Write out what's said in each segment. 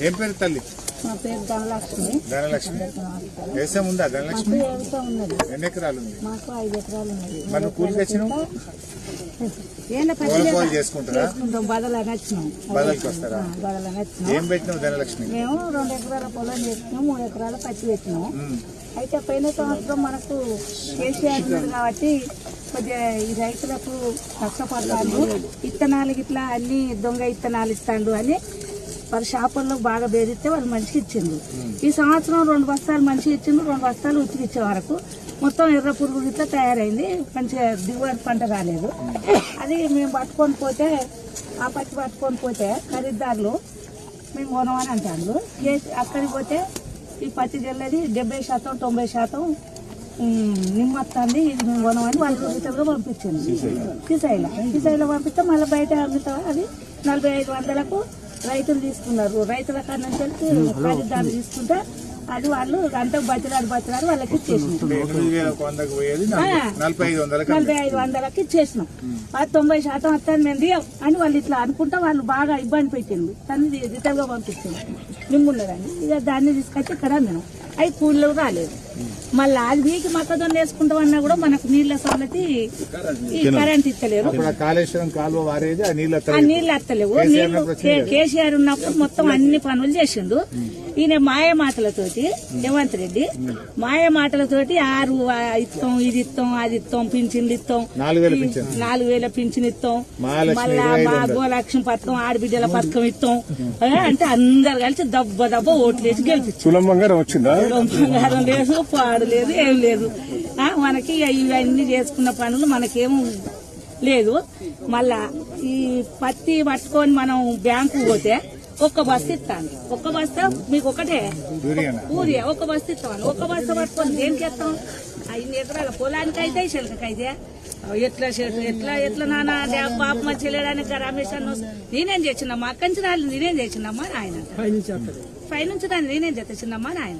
ఏం పేరు తల్లి? పేరు ధనలక్ష్మి. ధనలక్ష్మి? వ్యవసాయం ఉందా ధనలక్ష్మి? వ్యవసాయం ఉన్నది. ఎన్ని ఎకరాలు ఉంది? మాకు ఐదు ఎకరాలు ఉన్నది నువ్వు కూలికి చేసుకుంటారా? బదలని వచ్చినాం బదలకి వస్తారా? ఆ, బదలని వచ్చినాం ఏం ధనలక్ష్మి? మేము రెండు ఎకరాల పొలం చేసినాం మూడు ఎకరాల పచ్చి పెట్టినాం. అయితే పోయిన సంవత్సరం మనకు కేసీఆర్ కాబట్టి కొద్దిగా ఈ రైతులకు కష్టపడతాడు ఇత్తనాలు ఇట్లా అన్ని దొంగ ఇత్తనాలు ఇస్తాడు అని వారి షాపుల్లో బాగా బేరిస్తే వాళ్ళు మంచిగా ఇచ్చిండు ఈ సంవత్సరం రెండు బస్తాలు మంచిగా ఇచ్చిండు రెండు బస్తాలు ఉతికి ఇచ్చే వరకు. మొత్తం ఎర్ర పురుగు ఇట్లా తయారైంది. మంచిగా దిగుబడి పంట రాలేదు. అది మేము పట్టుకొని పోతే ఆ పచ్చి పట్టుకొని పోతే ఖరీదారులు మేము కొనమని అంటారు కేసు- అక్కడికి పోతే ఈ పత్తి జల్లది డెబ్బై శాతం తొంభై శాతం ఉమ్, నిమ్మత్తాంది. ఇది మేము కొనమని వాళ్ళు రూపాయలుగా పంపించింది కిసైల కిసైలో పంపిస్తే మళ్ళీ బయట అమ్ముతాం అది నలభై ఐదు వందలకు రైతులు తీసుకున్నారు. రైతుల కాడ నుంచి వెళ్ళి ఖరీదారులు తీసుకుంటే అది వాళ్ళు అంత బతిలాడు బతిలాడు వాళ్ళకి నలభై- ఐదు వందలకి ఇచ్చేసినాం. అది తొంభై శాతం వస్తాను మేము దియం అని వాళ్ళు ఇట్లా అనుకుంటా వాళ్ళు బాగా ఇబ్బంది పెట్టిండు తను రిటర్న్గా పంపించింది నిమ్మున్నదని ఇక దాన్ని తీసుకొచ్చి ఇక్కడ మేము. అవి కూలీలు రాలేదు. మళ్ళీ అది వీకి మొక్కజొన్న వేసుకుంటామన్నా కూడా మనకు నీళ్ళ సొల్లతి ఈ కరెంట్ ఇస్తలేరు. కాళేశ్వరం కాలువ వారేది ఆ నీళ్ళు ఆ వస్తాయి నీళ్ళు అత్తలేవు. కేసీఆర్ నీళ్ళు కేసీఆర్ ఉన్నప్పుడు మొత్తం అన్ని పనులు చేసిండు. ఈయన మాయ మాటలతోటి రేవంత్ రెడ్డి మాయ మాటలతోటి ఆరు ఇస్తాం ఇది ఇస్తాం అది ఇస్తాం పింఛన్లు ఇస్తాం నాలుగు వేలు పింఛన్ ఇస్తాం మళ్ళా మా. గోలక్ష్మి పథకం ఆడబిడ్డల పథకం ఇస్తాం అంటే అందరు కలిసి దబ్బ దబ్బ ఓట్లు వేసి గెలిపించారు. బంగారం లేదు. పాడు లేదు ఏం లేదు. ఆ, మనకి ఇవన్నీ చేసుకున్న పనులు మనకేం లేదు. మళ్ళా ఈ పత్తి పట్టుకొని మనం బ్యాంకు పోతే ఒక్క బస్తా ఇస్తాను. ఒక్క బస్తా మీకు ఒకటే? ఊరి ఒక్క బస్తా ఇస్తాను. ఒక్క బస్తా పట్టుకొని దేనికి ఇస్తాం? ఐదు ఎకరాల పొలానికి అయితే అయితే. ఎట్లా ఎట్లా ఎట్లా నాన్న? పాప మంచి వెళ్ళడానికి రమేష్ అన్న నేనేం చేసినమ్మా? అక్కడి నుంచి రాలేదు నేనేం చేసినమ్మా? అని ఆయన పైనుంచి దాన్ని నేనేం చేసినమ్మా ఆయన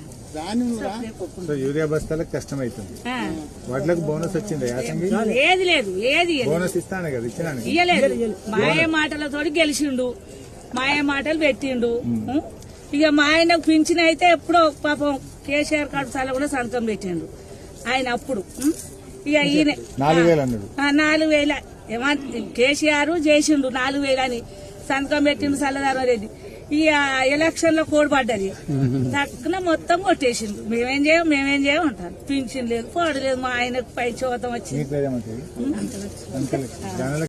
సో యూరియా బస్తాలకు కష్టం అవుతుంది ఆ. వాటికి బోనస్ వచ్చింది? యాసంగి ఏది లేదు ఏది లేదు. బోనస్ ఇస్తాను కదా ఇచ్చినాను? ఇయ్యలేదు. మాయ మాటలతోటి గెలిచిండు. మాయ మాటలు పెట్టిండు? ఇక మా ఆయనకు పింఛన్ అయితే ఎప్పుడో పాపం కేసీఆర్ కడుసాల కూడా సంతకం పెట్టిండు. ఆయన అప్పుడు? ఇక ఈయన. నాలుగు వేలు నాలుగు వేల. ఏమంట కేసీఆర్ చేసిండు నాలుగు వేలు అని. సంతకం పెట్టిండు సల్లదారం రెడ్డి. ఈ ఎలక్షన్లో కోడిపడ్డది తక్కువ మొత్తం కొట్టేసిండు. మేమేం చేయం మేమేం చేయం అంటారు. పింఛన్ లేదు పోడలేదు మా ఆయనకు పై చోతం వచ్చింది.